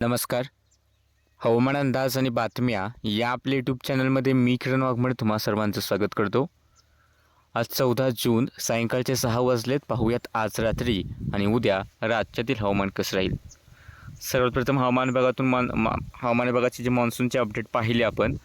नमस्कार. हवामान अंदाज आणि बातम्या या आपल्या यूट्यूब चॅनलमध्ये मी किरण वाघमड तुम्हा सर्वांचं स्वागत करतो. आज चौदा जून सायंकाळचे सहा वाजलेत. पाहूयात आज रात्री आणि उद्या राज्यातील हवामान कसं राहील. सर्वप्रथम हवामान विभागातून मान मा हवामान विभागाचे जे मान्सूनचे अपडेट पाहिले आपण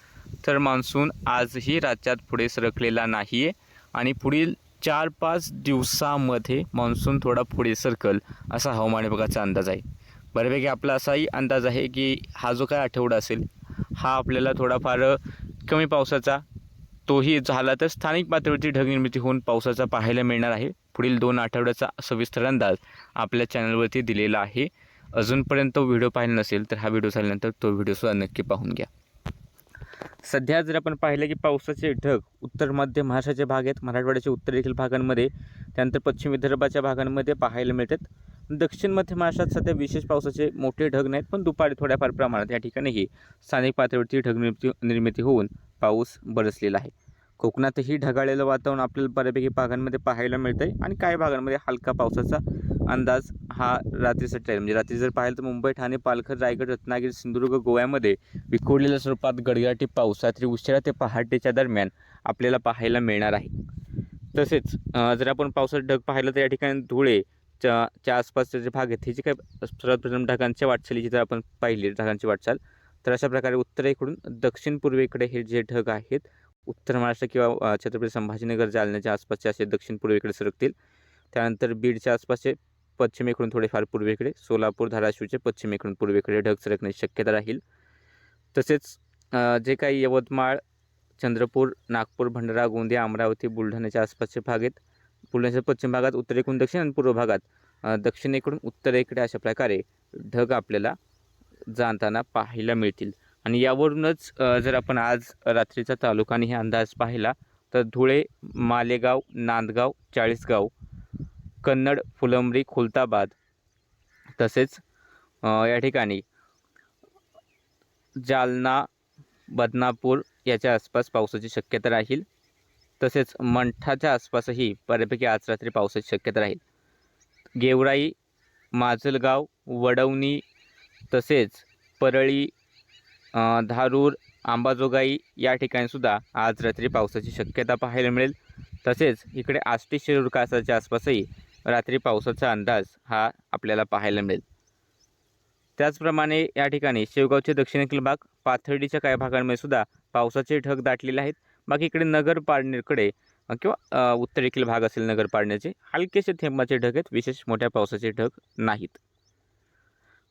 तर मान्सून आजही राज्यात पुढे सरकलेला नाही आहे आणि पुढील चार पाच दिवसामध्ये मान्सून थोडा पुढे सरकल असा हवामान विभागाचा अंदाज आहे. बऱ्यापैकी आपला असाही अंदाज आहे की हा जो काय आठवडा असेल हा आपल्याला थोडाफार कमी पावसाचा तोही झाला तर स्थानिक पातळीवरती ढगनिर्मिती होऊन पावसाचा पाहायला मिळणार आहे. पुढील दोन आठवड्याचा सविस्तर अंदाज आपल्या चॅनलवरती दिलेला आहे. अजूनपर्यंत तो व्हिडिओ पाहिला नसेल तर हा व्हिडिओ झाल्यानंतर तो व्हिडिओसुद्धा नक्की पाहून घ्या. सध्या जर आपण पाहिलं की पावसाचे ढग उत्तर मध्य महाराष्ट्राचे भाग आहेत मराठवाड्याच्या उत्तरेतील भागांमध्ये त्यानंतर पश्चिम विदर्भाच्या भागांमध्ये पाहायला मिळतात. दक्षिण मध्य महाराष्ट्रात सध्या विशेष पावसाचे मोठे ढग नाहीत पण दुपारी थोड्याफार प्रमाणात या ठिकाणीही स्थानिक पातळीवरती ढग निर्मिती निर्मिती होऊन पाऊस बरसलेला आहे. कोकणातही ढगाळलेलं वातावरण आपल्याला बऱ्यापैकी भागांमध्ये पाहायला मिळतं आहे आणि काही भागांमध्ये हलका पावसाचा अंदाज हा रात्रीसाठी आहे. म्हणजे रात्री जर पाहिलं तर मुंबई ठाणे पालघर रायगड रत्नागिरी सिंधुदुर्ग गोव्यामध्ये विखुरलेल्या स्वरूपात गडगडाटी पाऊस रात्री उशिरा ते पहाटेच्या दरम्यान आपल्याला पाहायला मिळणार आहे. तसेच जर आपण पावसाचे ढग पाहिलं तर या ठिकाणी धुळे च्या च्या आसपासचे जे भाग आहेत हे जे काही सर्वप्रथम ढगांच्या वाटचालीची जर आपण पाहिली ढगांची वाटचाल तर अशा प्रकारे उत्तरेकडून दक्षिण पूर्वेकडे हे जे ढग आहेत उत्तर महाराष्ट्र किंवा छत्रपती संभाजीनगर जालन्याच्या आसपासचे असे दक्षिण पूर्वेकडे सरकतील. त्यानंतर बीडच्या आसपासचे पश्चिमेकडून थोडेफार पूर्वेकडे सोलापूर धाराशिवचे पश्चिमेकडून पूर्वेकडे ढग सरकण्याची शक्यता राहील. तसेच जे काही यवतमाळ चंद्रपूर नागपूर भंडारा गोंदिया अमरावती बुलढाण्याच्या आसपासचे भाग आहेत बुलढाण्याच्या पश्चिम भागात उत्तरेकडून दक्षिण आणि पूर्व भागात दक्षिणेकडून उत्तरेकडे अशा प्रकारे ढग आपल्याला जाताना पाहायला मिळतील. आणि यावरूनच जर आपण आज रात्रीचा तालुकाने हे अंदाज पाहिला तर धुळे मालेगाव नांदगाव चाळीसगाव कन्नड फुलंब्री खुलताबाद तसेच या ठिकाणी जालना बदनापूर याच्या आसपास पावसाची शक्यता राहील. तसेच मंठाच्या आसपासही बऱ्यापैकी आज रात्री पावसाची शक्यता राहील. गेवराई माजलगाव वडवणी तसेच परळी धारूर आंबाजोगाई या ठिकाणीसुद्धा आज रात्री पावसाची शक्यता पाहायला मिळेल. तसेच इकडे आष्टी शिरूर कासाच्या आसपासही रात्री पावसाचा अंदाज हा आपल्याला पाहायला मिळेल. त्याचप्रमाणे या ठिकाणी शेवगावचे दक्षिणेकडील भाग पाथर्डीच्या काही भागांमध्ये सुद्धा पावसाचे ढग दाटलेले आहेत. बाकी इकडे नगर पाडणेकडे किंवा उत्तरेकील उत्तरेकडील भाग असेल नगर पाडण्याचे हलकेसे थेंबाचे ढग आहेत विशेष मोठ्या पावसाचे ढग नाहीत.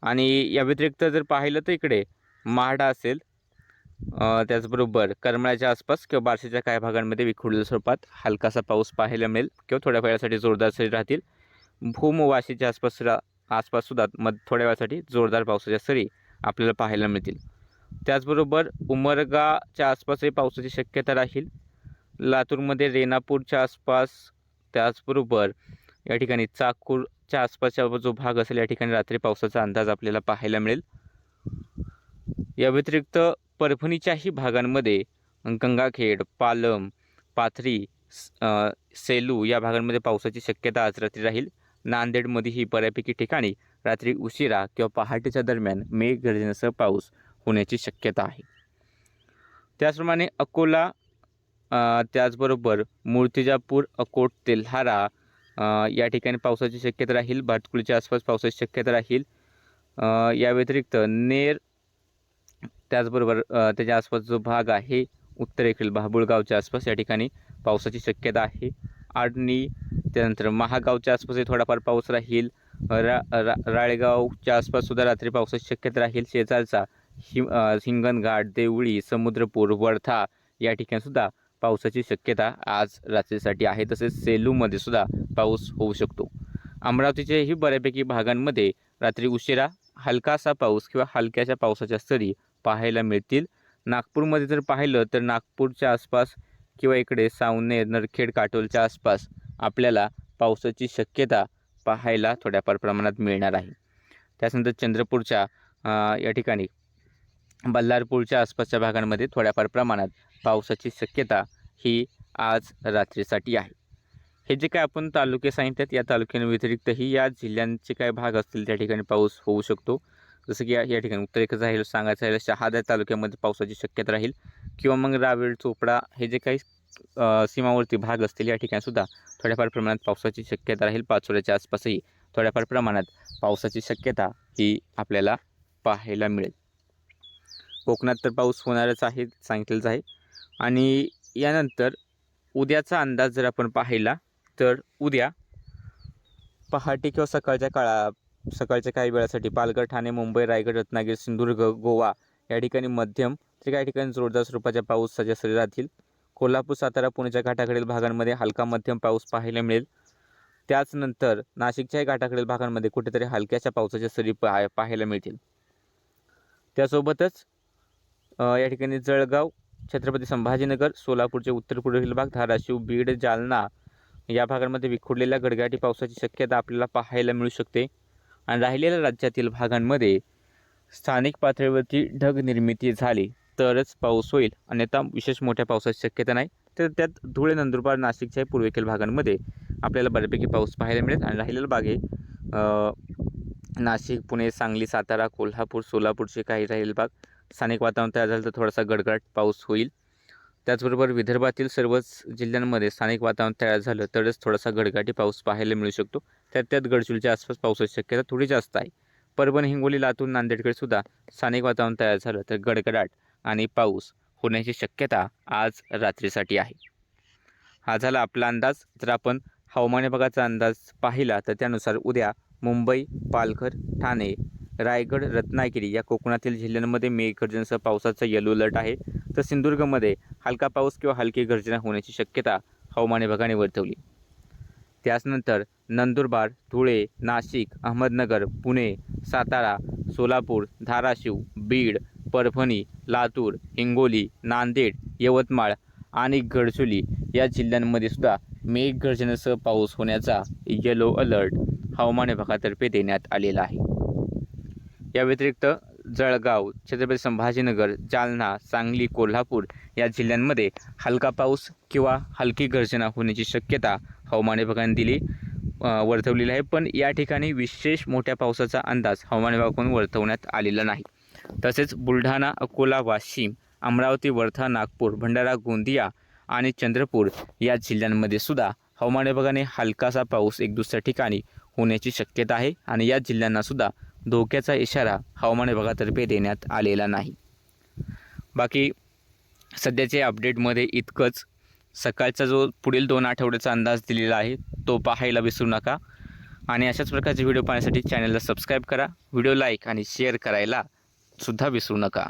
आणि या व्यतिरिक्त जर पाहिलं तर इकडे महाडा असेल त्याचबरोबर करमळ्याच्या आसपास किंवा बार्शीच्या काही भागांमध्ये विखुरलेल्या स्वरूपात हलकासा पाऊस पाहायला मिळेल किंवा थोड्या वेळासाठी जोरदार सरी राहतील. भूमवाशीच्या आसपास आसपाससुद्धा मध थोड्या वेळासाठी जोरदार पावसाच्या सरी आपल्याला पाहायला मिळतील. त्याचबरोबर उमरगाच्या आसपासही पावसाची शक्यता राहील. लातूरमध्ये रेणापूरच्या आसपास त्याचबरोबर या ठिकाणी चाकूरच्या आसपासचा जो भाग असेल या ठिकाणी रात्री पावसाचा अंदाज आपल्याला पाहायला मिळेल. या व्यतिरिक्त परभणीच्याही भागांमध्ये गंगाखेड पालम पाथरी स- सेलू या भागांमध्ये पावसाची शक्यता आज रात्री राहील. नांदेडमध्येही बऱ्यापैकी ठिकाणी रात्री उशिरा किंवा पहाटेच्या दरम्यान मेघगर्जनेसह पाऊस होण्याची शक्यता आहे. त्याचप्रमाणे अकोला त्याचबरोबर मूर्तिजापूर अकोट तेल्हारा या ठिकाणी पावसाची शक्यता राहील. भातकुळीच्या आसपास पावसाची शक्यता राहील. या व्यतिरिक्त नेर त्याचबरोबर त्याच्या आसपास जो भाग आहे उत्तरेकडील बाबुळगावच्या आसपास या ठिकाणी पावसाची शक्यता आहे. आडणी त्यानंतर महागावच्या आसपासही थोडाफार पाऊस राहील. रा रा राळेगावच्या आसपाससुद्धा रात्री पावसाची शक्यता राहील. शेजारचा हि हिंगणघाट देवळी समुद्रपूर वर्धा या ठिकाणीसुद्धा पावसाची शक्यता आज रात्रीसाठी आहे. तसेच सेलूमध्ये सुद्धा पाऊस होऊ शकतो. अमरावतीच्याही बऱ्यापैकी भागांमध्ये रात्री उशिरा हलकासा पाऊस किंवा हलक्याच्या पावसाच्या सरी पाहायला मिळतील. नागपूरमध्ये जर पाहिलं तर नागपूरच्या आसपास किंवा इकडे सावनेर नरखेड काटोलच्या आसपास आपल्याला पावसाची शक्यता पाहायला थोड्याफार प्रमाणात मिळणार आहे. त्यानंतर चंद्रपूरच्या या ठिकाणी बल्लारपूरच्या आसपासच्या भागांमध्ये थोड्याफार प्रमाणात पावसाची शक्यता ही आज रात्रीसाठी आहे. हे जे काय आपण तालुके सांगितलेत या तालुक्यांव्यतिरिक्तही या जिल्ह्यांचे काय भाग असतील त्या ठिकाणी पाऊस होऊ शकतो. जसं की या या ठिकाणी उत्तरेकडे राहील सांगायचं राहील शहादा तालुक्यामध्ये पावसाची शक्यता राहील. किंवा मग रावेळ चोपडा हे जे काही सीमावर्ती भाग असतील या ठिकाणीसुद्धा थोड्याफार प्रमाणात पावसाची शक्यता राहील. पाचोऱ्याच्या आसपासही थोड्याफार प्रमाणात पावसाची शक्यता ही आपल्याला पाहायला मिळेल. कोकणात तर पाऊस होणारच आहे सांगितलेलंच आहे. आणि यानंतर उद्याचा अंदाज जर आपण पाहिला तर उद्या पहाटे किंवा सकाळच्या काळा सकाळच्या काही वेळासाठी पालघर ठाणे मुंबई रायगड रत्नागिरी सिंधुदुर्ग गोवा या ठिकाणी मध्यम तर काही ठिकाणी जोरदार स्वरूपाच्या पाऊसाच्या सरी राहतील. कोल्हापूर सातारा पुण्याच्या घाटाकडील भागांमध्ये हलका मध्यम पाऊस पाहायला मिळेल. त्याचनंतर नाशिकच्याही घाटाकडील भागांमध्ये कुठेतरी हलक्याच्या पावसाच्या सरी पाहायला मिळतील. त्यासोबतच या ठिकाणी जळगाव छत्रपती संभाजीनगर सोलापूरचे उत्तर पूर्वेतील भाग धाराशिव बीड जालना या भागांमध्ये विखुरलेल्या गडगाटी पावसाची शक्यता आपल्याला पाहायला मिळू शकते. आणि राहिलेल्या राज्यातील भागांमध्ये स्थानिक पातळीवरती ढग निर्मिती झाली तरच पाऊस होईल. अन्यथा विशेष मोठ्या पावसाची शक्यता नाही. तर त्यात धुळे नंदुरबार नाशिकच्या पूर्वेकडील भागांमध्ये आपल्याला बऱ्यापैकी पाऊस पाहायला मिळेल. आणि राहिलेला भाग आहे नाशिक पुणे सांगली सातारा कोल्हापूर सोलापूरचे काही राहिलेले भाग. स्थानिक वातावरण तयार झालं तर थोडासा गडगडाट पाऊस होईल. त्याचबरोबर विदर्भातील सर्वच जिल्ह्यांमध्ये स्थानिक वातावरण तयार झालं तरच थोडासा गडगाटी पाऊस पाहायला मिळू शकतो. त्यात त्यात गडचुलच्या आसपास पावसाची शक्यता थोडी जास्त आहे. परभणी हिंगोली लातूर नांदेडकडे सुद्धा स्थानिक वातावरण तयार झालं तर गडगडाट आणि पाऊस होण्याची शक्यता आज रात्रीसाठी आहे. हा झाला आपला अंदाज. जर आपण हवामान विभागाचा अंदाज पाहिला तर त्यानुसार उद्या मुंबई पालघर ठाणे रायगड रत्नागिरी या कोकणातील जिल्ह्यांमध्ये मेघगर्जनेसह पावसाचा येलो अलर्ट आहे. तर सिंधुदुर्गमध्ये हलका पाऊस किंवा हलकी गर्जना होण्याची शक्यता हवामान विभागाने वर्तवली. त्याचनंतर नंदुरबार धुळे नाशिक अहमदनगर पुणे सातारा सोलापूर धाराशिव बीड परभणी लातूर हिंगोली नांदेड यवतमाळ आणि गडचोली या जिल्ह्यांमध्ये सुद्धा मेघगर्जनेसह पाऊस होण्याचा येलो अलर्ट हवामान विभागातर्फे देण्यात आलेला आहे. या व्यतिरिक्त जळगाव छत्रपती संभाजीनगर जालना सांगली कोल्हापूर या जिल्ह्यांमध्ये हलका पाऊस किंवा हलकी गर्जना होण्याची शक्यता हवामान विभागाने दिली वर्तवलेली आहे. पण या ठिकाणी विशेष मोठ्या पावसाचा अंदाज हवामान विभागाकडून वर्तवण्यात आलेला नाही. तसेच बुलढाणा अकोला वाशिम अमरावती वर्धा नागपूर भंडारा गोंदिया आणि चंद्रपूर या जिल्ह्यांमध्ये सुद्धा हवामान विभागाने हलकासा पाऊस एक दुसऱ्या ठिकाणी होण्याची शक्यता आहे. आणि या जिल्ह्यांनासुद्धा धोक्याचा इशारा हवामान विभागातर्फे देण्यात आलेला नाही. बाकी सध्याच्या अपडेटमध्ये इतकंच. सकाळचा जो पुढील दोन आठवड्याचा अंदाज दिलेला आहे तो पाहायला विसरू नका. आणि अशाच प्रकारचे व्हिडिओ पाहण्यासाठी चॅनलला सबस्क्राईब करा. व्हिडिओ लाईक आणि शेअर करायला सुद्धा विसरू नका.